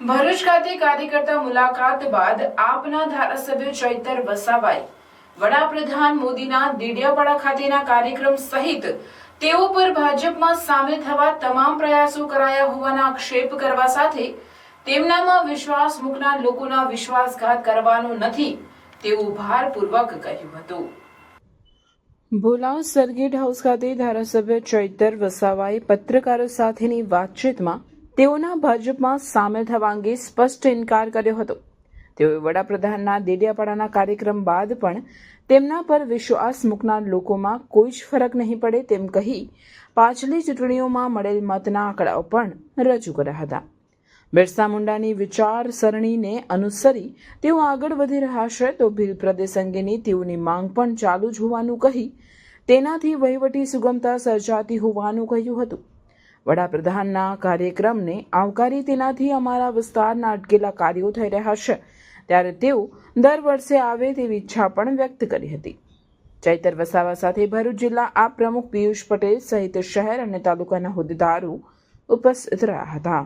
ભરૂચ ખાતે કાર્યકર્તા મુલાકાત બાદ આપના ધારાસભ્ય ચૈતર વસાવાએ વડાપ્રધાન મોદીના દેડિયાપાડા ખાતેના કાર્યક્રમ સહિત તેઓ પર ભાજપમાં સામેલ થવા તમામ પ્રયાસો કરાયા હોવાના આક્ષેપ કરવા સાથે તેમનામાં વિશ્વાસ મૂકનાર લોકોના વિશ્વાસઘાત કરવાનો નથી તેવું ભારપૂર્વક કહ્યું હતું. ભોલાવ સરગેટ હાઉસ ખાતે ધારાસભ્ય ચૈતર વસાવાએ પત્રકારો સાથેની વાતચીતમાં તેઓના ભાજપમાં સામેલ થવા અંગે સ્પષ્ટ ઇનકાર કર્યો હતો. તેઓએ વડાપ્રધાનના દેડિયાપાડાના કાર્યક્રમ બાદ પણ તેમના પર વિશ્વાસ મૂકનાર લોકોમાં કોઈ જ ફરક નહીં પડે તેમ કહી પાછલી ચૂંટણીઓમાં મળેલ મતના આંકડાઓ પણ રજૂ કર્યા હતા. બિરસા મુંડાની વિચારસરણીને અનુસરી તેઓ આગળ વધી રહ્યા છે તો ભીલ પ્રદેશ અંગેની તેઓની માંગ પણ ચાલુ જ હોવાનું કહી તેનાથી વહીવટી સુગમતા સર્જાતી હોવાનું કહ્યું હતું. વડાપ્રધાનના કાર્યક્રમને આવકારી તેનાથી અમારા વિસ્તારના અટકેલા કાર્યો થઈ રહ્યા છે. ત્યારે તેઓ દર વર્ષે આવે તેવી ઈચ્છા પણ વ્યક્ત કરી હતી. ચૈતર વસાવા સાથે ભરૂચ જિલ્લા આ પ્રમુખ પિયુષ પટેલ સહિત શહેર અને તાલુકાના હોદ્દેદારો ઉપસ્થિત રહ્યા હતા.